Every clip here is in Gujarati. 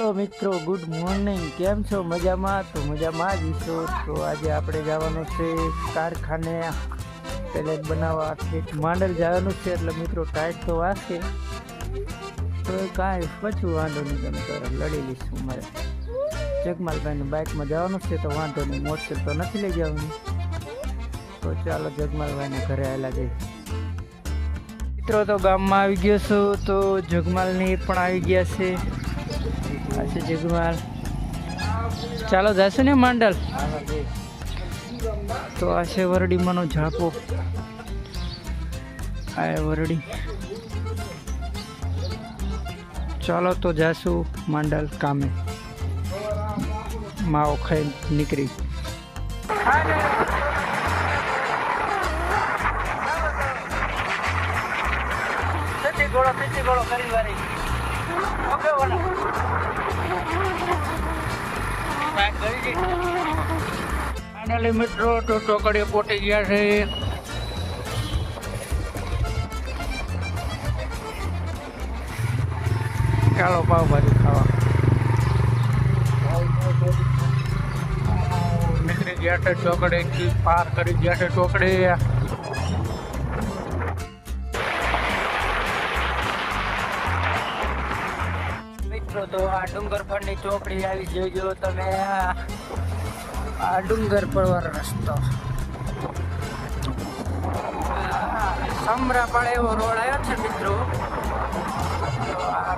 હેલો મિત્રો, ગુડ મોર્નિંગ. કેમ છો? મજામાં? તો મજામાં જ છો. તો આજે આપણે જવાનું છે કારખાને. પેલેટ બનાવવા છે માંડલ જવાનું છે, એટલે મિત્રો ટાઈટ તો વાસે. તો કાંઈ પછી વાંધો નહીં, તમે તો લડી લઈશું મારે જગમાલભાઈને બાઇકમાં જવાનું છે, તો વાંધો નહીં, મોટરસાઇકલ તો નથી લઈ જવાનું. તો ચાલો જગમાલભાઈને ઘરે આવેલા જઈએ. મિત્રો, તો ગામમાં આવી ગયો છું, તો જગમાલની પણ આવી ગયા છે. આ છે જગમાલ ચાલો, જશે ને માંડલ? તો આ છે વરડીમાંનો ઝાપો. આ વરડી. ચાલો તો જાશું માંડલ કામે. માવો ખાઈ નીકળી. ગોળો ગોળો કરી વારી ફાઇનલી મિત્રો તો ચોકડીએ પોટી ગયા છે. ચાલો, પાવભાજી ખાવા. નીકળી ગયા છે ચોકડી, પાર કરી ગયા છે ચોકડી. મિત્રો તો આ પરની ચોકડી આવી જોજો તમે. આ ડુંગર પરવાનો રસ્તો. સમરાપાળ એવો રોડ આવ્યો છે મિત્રો. આ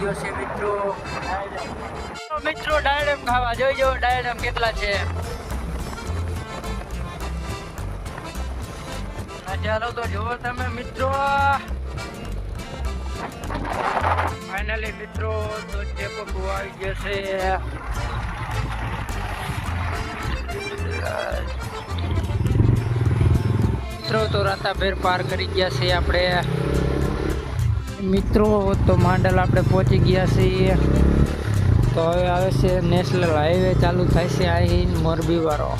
ગયો છે મિત્રો. મિત્રો ડાયરેમ ખાવા જોઈજો ડાયરેમ કેટલા છે? ચાલો તો જુઓ તમે મિત્રો. ફાઇનલી મિત્રો, તો ચેપકો આવી ગયો છે. મિત્રો, તો રાતાભેર પાર કરી ગયા છે આપણે. મિત્રો, તો માંડલ આપણે પહોંચી ગયા છીએ. તો હવે આવે છે નેશનલ હાઈવે, ચાલુ થાય છે અહીં મોરબી વાળો.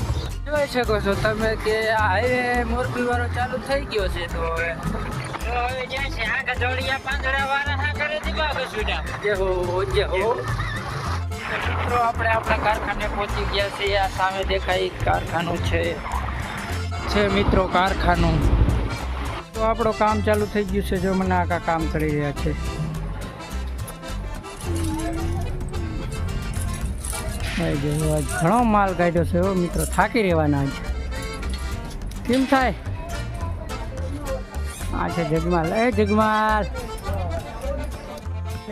જોઈ શકો છો તમે કે આ હાઈવે મોરબી વાળો ચાલુ થઈ ગયો છે તો હવે. તો હવે જ્યાં છે. આ ગધોડિયા પાંદડા વાળા હા કરે દીવા બસુડા જે હો જે હો. મિત્રો આપણે આપણા કારખાને પહોંચી ગયા છીએ. આ સામે દેખાય કારખાનું છે. છે મિત્રો કારખાનું. તો આપણું કામ ચાલુ થઈ ગયું છે. જો મને આખા કામ કરી રહ્યા છે. ભાઈ જો આજ ઘણો માલ કાઢ્યો છે એવો મિત્રો થાકી રહેવાના આજ કેમ થાય? આ છે જગમાલ. એ જગમાલ.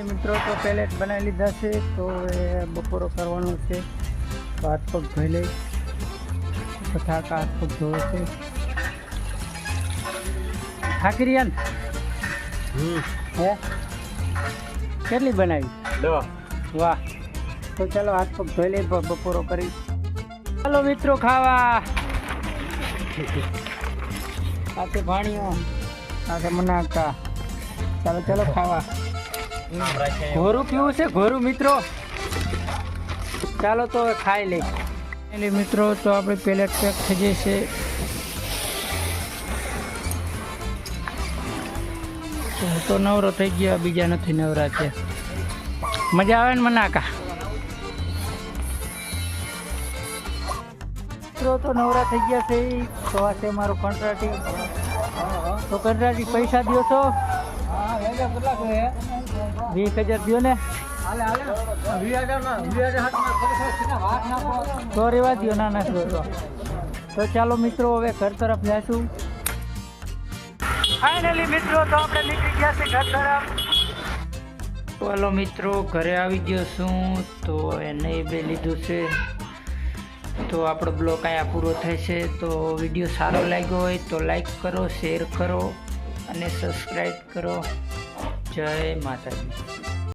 મિત્રો તો પેલેટ બનાવી લીધા છે તો એ બપોરો કરવાનો છે. તો હાથ પગ ધોઈ લઈ. થાક હાથ પગ ધોવે છે. થાકી રહ્યા ને? હે? કેટલી બનાવી? વાહ. તો ચાલો હાથ પગ ધોઈ લઈ બપોરો કરી. ચાલો મિત્રો ખાવા. સાથે ભાણીઓ, સાથે મનાકા ચાલો ચાલો ખાવા. ઘોરું પીવું છે? ઘોરું મિત્રો. ચાલો તો ખાઈ લઈ એટલે મિત્રો, તો આપણે પેલેટ પેક થઈ જાય છે. તો નવરો થઈ ગયો, બીજા નથી નવરા છે મજા આવે ને મનાકા મિત્રો તો નવરા થઈ ગયા છે, તો આ છે મારો કંટ્રાટી તો કંટ્રાટી પૈસા દો છો? વીસ હજાર દો ને? તો રેવા દો ના ના તો ચાલો મિત્રો, હવે ઘર તરફ મિત્રો, તો આપણે ચાલો મિત્રો, ઘરે આવી ગયો છું, તો એને બે લીધું છે. તો આપણો બ્લોગ અહીંયા પૂરો છે. તો વીડિયો સારો લાગ્યો હોય તો લાઈક કરો શેર કરો અને સબસ્ક્રાઈબ કરો. જય માતાજી.